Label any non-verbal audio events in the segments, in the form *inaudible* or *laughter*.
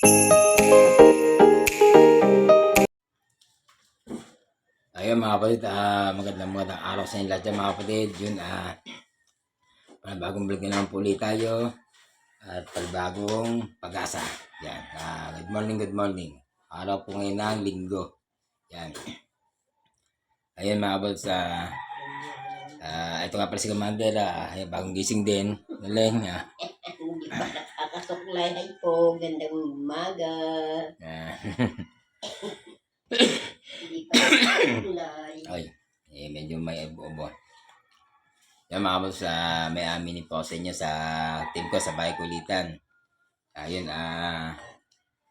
Ayun mga kapatid, ah, magandang magandang araw sa inyo lahat dyan mga kapatid. Yun, ah, panibagong vlog na naman po ulit tayo. At panibagong pag-asa. Yan, ah, good morning, good morning. Araw po ngayon ng linggo. Yan. Ayun mga kapatid sa ah, ito nga pala si Commander, ayun, bagong gising din. Galing, ah. Hindi pa nakakasuklay po. Gandang umaga. *coughs* Ay, eh, medyo may bobo. Yan mga kapatid, sa may aminin po sa inyo sa team ko sa Bahay Kulitan. Ayun, ah,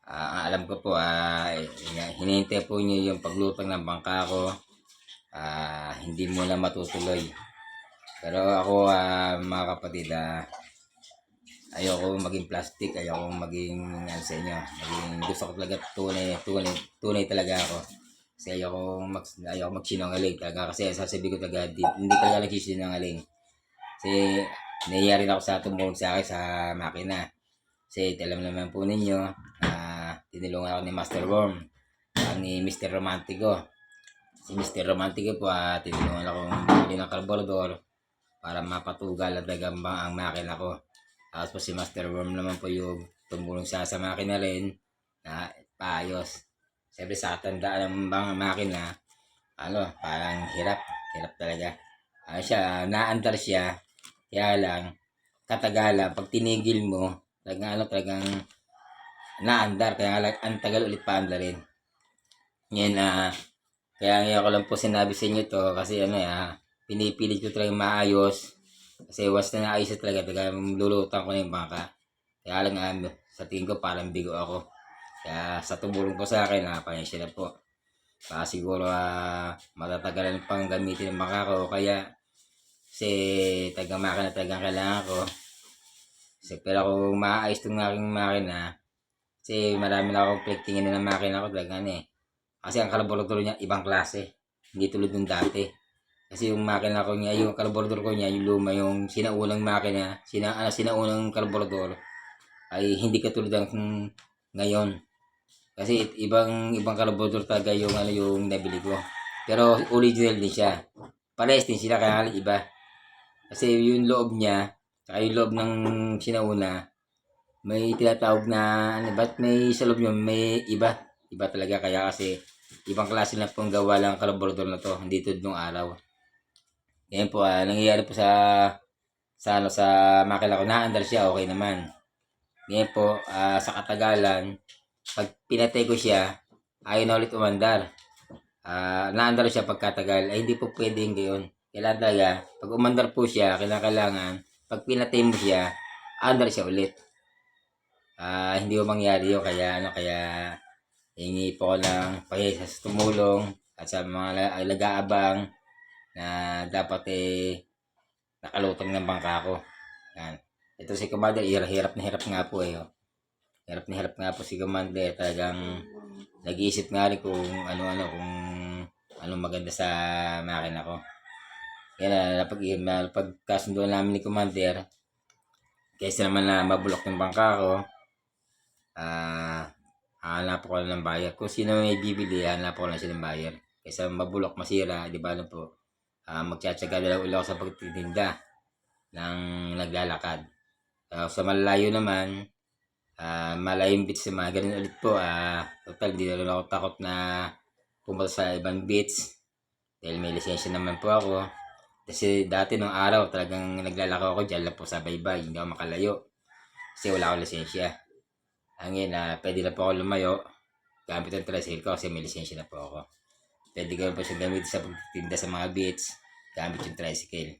ah, ang alam ko po, ah, hina- hinihintay po niyo yung paglutang ng bangka ko. Ah, hindi mo na matutuloy. Pero ako, ah, mga kapatid, ah, ayoko maging plastic, ayoko maging ano sa inyo. Maging, gusto ko talaga tunay, tunay, tunay talaga ako. Kasi ayoko mag ayoko magsinungaling talaga kasi sasabi ko talaga di, hindi talaga nagsisinungaling. Kasi nangyayari na ako sa tumulong sa akin sa makina. Kasi alam naman po ninyo, ah tinulungan ako ni Master Worm, ang ni Mr. Romantico. Si Mr. Romantico po, ah tinulungan ako bumili ng carburetor para mapatugal at dagambang ang makina ko. Tapos po si Master Worm naman po yung tumulong sa sa makina rin na paayos. Siyempre sa katandaan ng mga makina, ano, parang hirap. Hirap talaga. Ano siya, naandar siya. Kaya lang, katagalan, pag tinigil mo, talagang ano, talagang naandar. Kaya lang, ang tagal ulit paandarin. Ngayon, ah, kaya ngayon ko lang po sinabi sa inyo to kasi ano, ah, pinipilit ko talagang maayos. Kasi once na naayos na talaga, talagang lulutan ko na yung bangka. Kaya lang, ah, sa tingin ko parang bigo ako. Kaya sa tumulong po sa akin, pasensya na po. Baka siguro ah, matatagalan pang gamitin ng bangka ko. Kaya, kasi tagang makina tagang kailangan ko. Kasi pero kung maayos itong aking makina, kasi marami na akong tingin na ng makina ko talaga ano eh. Kasi ang carburetor niya, ibang klase. Hindi tulad ng dati. Kasi yung makina ko niya, yung carburetor ko niya, yung luma, yung sinaunang makina, sina, ano, sinaunang carburetor, ay hindi katulad ng ngayon. Kasi it- ibang ibang carburetor talaga yung ano yung nabili ko. Pero original din siya. Parehas din sila kaya iba. Kasi yung loob niya, saka yung loob ng sinauna, may tinatawag na ano ba't may sa loob yun, may iba. Iba talaga kaya kasi ibang klase na pong gawa lang ang carburetor na to, tulad nung araw. Ngayon po, ah, nangyayari po sa sa ano sa makina ko naandar siya okay naman. Ngayon po, ah, sa katagalan, pag pinatay ko siya, ayaw na ulit umandar. Ah, naandar siya pagkatagal, ay hindi po pwedeng gayon. Kailangan talaga, pag umandar po siya, kailangan, pag pinatay mo siya, andar siya ulit. Ah, hindi ko mangyari yun, kaya ano, kaya hingi po ko ng pahisa sa tumulong at sa mga lagaabang na dapat eh nakalutang ng bangka ko. Yan. Ito si Commander, hirap, na hirap nga po eh. Oh. Hirap na hirap nga po si Commander. Talagang nag-iisip nga rin kung ano-ano, kung ano maganda sa makina ko. Yan na, napag, napagkasundo namin ni Commander, kaysa naman na mabulok yung bangka ko, ah, hanap ko ng buyer. Kung sino may bibili, hanap ko lang siya ng buyer. Kaysa mabulok, masira, di ba ano po, ah, magtsatsaga na lang ulit sa pagtitinda ng naglalakad. Ah, sa malayo naman, ah malayong beach sa ganun ulit po. Ah, total, hindi na ako takot na pumunta sa ibang beach. Dahil may lisensya naman po ako. Kasi dati nung araw talagang naglalako ako dyan lang po sa baybay. Hindi ako makalayo. Kasi wala akong lisensya. Hangin na pwede na po ako lumayo. Gamit ang tricycle ko kasi may lisensya na po ako. Pwede ko po siya gamit sa pagtinda sa mga beach. Gamit yung tricycle.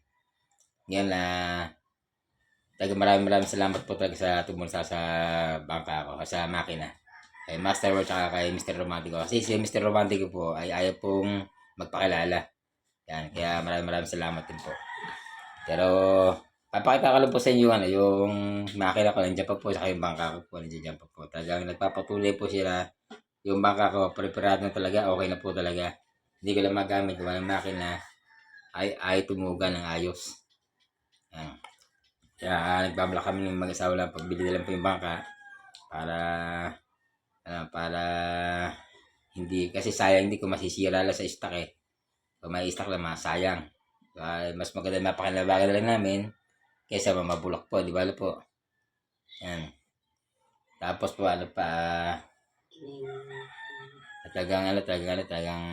Ngayon na Talaga maraming maraming salamat po talaga sa tumulong sa, sa bangka ko, sa makina. Kay Master World at kay Mr. Romantico. Kasi si Mr. Romantico po ay ayaw pong magpakilala. Yan, kaya maraming maraming salamat din po. Pero, papakita ko lang po sa inyo ano, yung makina ko, nandiyan pa po, saka yung bangka ko po, nandiyan pa po. Talagang nagpapatuloy po sila. Yung bangka ko, preparado na talaga, okay na po talaga. Hindi ko lang magamit, gawa ng makina, ay, ay tumuga ng ayos. Yan. Kaya nagbabalak kami ng mag-asawa lang pagbili na lang po yung bangka para Ano, para hindi, kasi sayang hindi ko masisira lang sa stock eh. Kung may stock lang, masayang. Kaya mas maganda mapakinabagan na lang namin kaysa mamabulok po, di ba po? Yan. Tapos po, ano pa, at talagang ano, talagang ano, talagang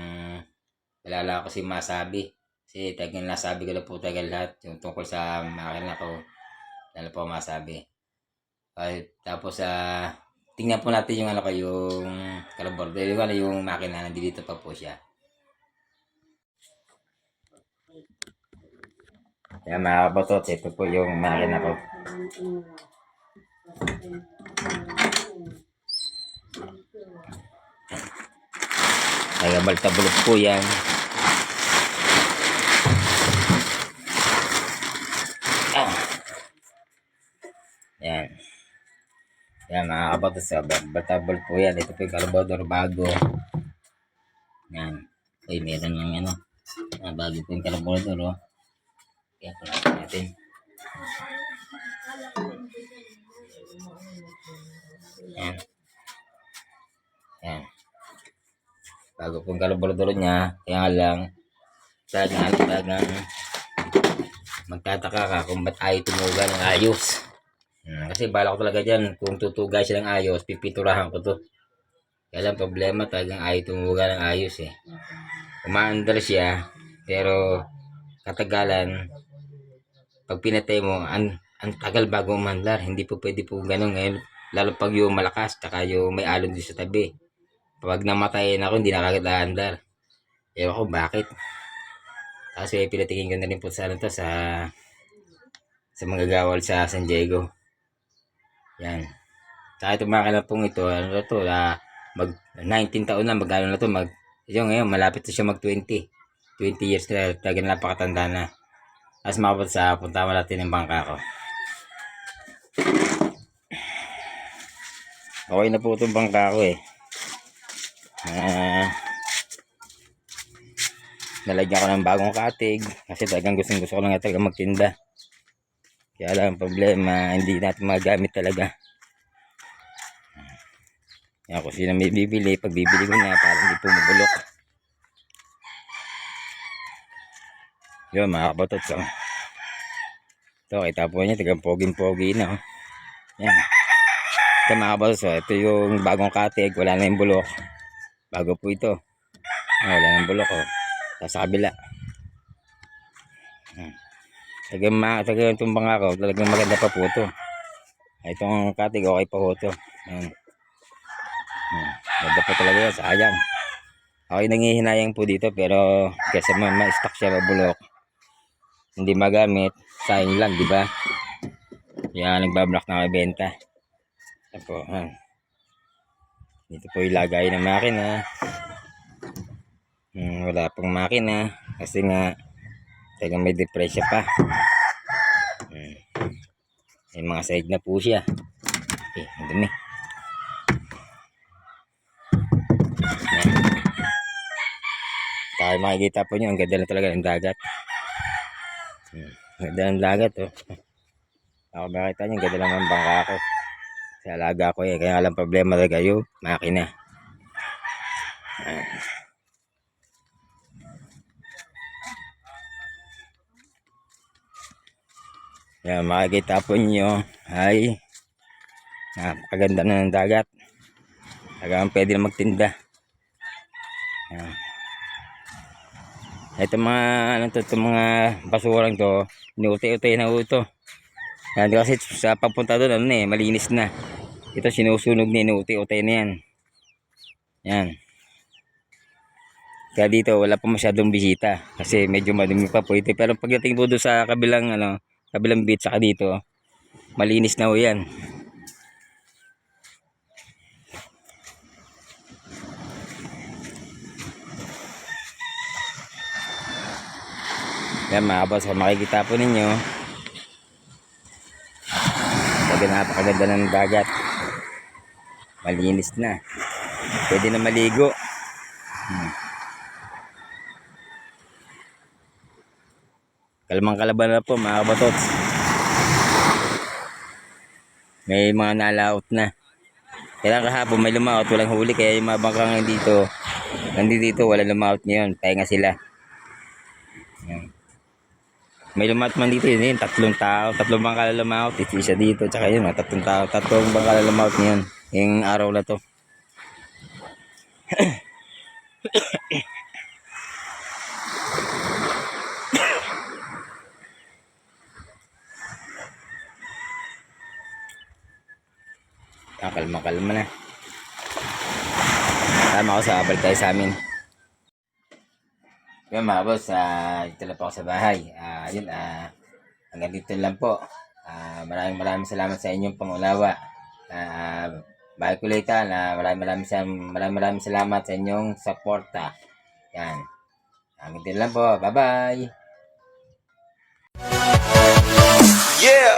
wala lang ako kasi masabi. Kasi talagang nasabi ko na po talaga lahat yung tungkol sa akin ako. Lalo po masabi. Ay, tapos sa tingnan po natin yung ano ko yung kalabor. Yung ano yung makina nandito pa po siya. Kaya mga kabatot, ito po yung makina ko. Kaya balta-bulok po yan. Ah. Yan. Yan mga kabatot sa balta-bulok po yan. Ito po yung kalabodor bago. Yan. Uy, meron ng ano. Ah, bago po yung kalabodor oh. Kaya pala natin. Yan. Bago pong kalabordoro niya, kaya lang, talagang, talagang, magtataka ka kung ba't ayaw tumuga ng ayos. Hmm, kasi bala ko talaga dyan, kung tutuga siya ng ayos, pipiturahan ko to. Kaya lang problema, talagang ayaw tumuga ng ayos eh. Umaandar siya, pero katagalan, pag pinatay mo, an, ang tagal bago umandar. Hindi po pwede po ganun ngayon. Lalo pag yung malakas, tsaka yung may alon din sa tabi. Pag namatayin ako, hindi na kagad aandar. Ewan ko bakit. Tapos eh, pinatingin ko na rin po sa ano to, sa sa mga gawal sa San Diego. Yan. Sa itong makina pong ito, ano na to, ah, mag 19 taon na, mag na to, mag, ito ngayon, malapit na siya mag 20. 20 years na, talaga napakatanda na. Tapos makapot sa punta mo natin ng bangka ko. Okay na po itong bangka ko eh. Ah, nalagyan ko ng bagong katig kasi talagang gustong gusto ko lang talaga magtinda. Kaya lang ang problema, hindi natin magamit talaga. Yan, kung sino may bibili, pag bibili ko na, para hindi po mabulok. Yun, mga kabatot. So, ito, kita po niya, tagang poging-pogi na. Oh. Yan. Ito mga kabatot. So, ito yung bagong katig, wala na yung bulok. Bago po ito. Ah, wala yung bulok. Oh. Sa kabila. Hmm. Tagang, ma tagang tumbang ako, talagang maganda pa po ito. Itong katig, okay pa po ito. Yan. Hmm. Ganda pa talaga yan, sayang. Okay, nangihinayang po dito pero kasi ma- ma-stock siya mabulok. Hindi magamit, sayang lang, di ba? Kaya nagbablock na may benta. Ito po, ha. Dito po ilagay ng makina. Hmm, wala pang makina kasi nga talagang may depresya pa. Hmm. May mga side na po siya. Eh, ang dumi. Tayo makikita po nyo, ang ganda na talaga ng dagat. Hmm. ang Ganda ng dagat, oh. Ako makita nyo, ang ganda naman ng bangka ko. Sa alaga ko eh, kaya alam problema talaga yung makina. Yan, makikita po nyo ay napakaganda na ng dagat. Talagang pwede na magtinda. Yan. Ito mga ano to, itong mga basurang to, inuti-uti na ho ito. Yan, kasi sa papunta doon, ano eh, malinis na. Ito sinusunog na inuti-uti na yan. Yan. Kaya dito wala pa masyadong bisita kasi medyo madumi pa po ito. Pero pagdating po doon sa kabilang ano, kabilang beach saka dito, malinis na ho yan. Yan mga kung makikita po ninyo, talaga napakaganda ng dagat. Malinis na. Pwede na maligo. Hmm. Kalmang kalaban na po mga kabatots. May mga nalaot na. Kailan kahapon may lumaot, walang huli, kaya yung mga bangka ngayon dito, nandito dito, walang lumaot ngayon, pahinga sila. May lumaot man dito yun, yun, tatlong tao, tatlong bangka na lumaot, isa dito, tsaka yun, tatlong tao, tatlong bangka na lumaot ngayon, yung araw na to. Ah, kalma, kalma na. Tama ako sa abal tayo sa amin. Yan mga boss, ah, dito lang po ako sa bahay. Ah, yun, ah, hanggang dito lang po. Ah, maraming maraming salamat sa inyong pangunawa. Ah, bahay kulitan, ah, maraming maraming, sa- maraming maraming salamat sa inyong suporta. Yan. Hanggang dito lang po. Bye-bye. Yeah.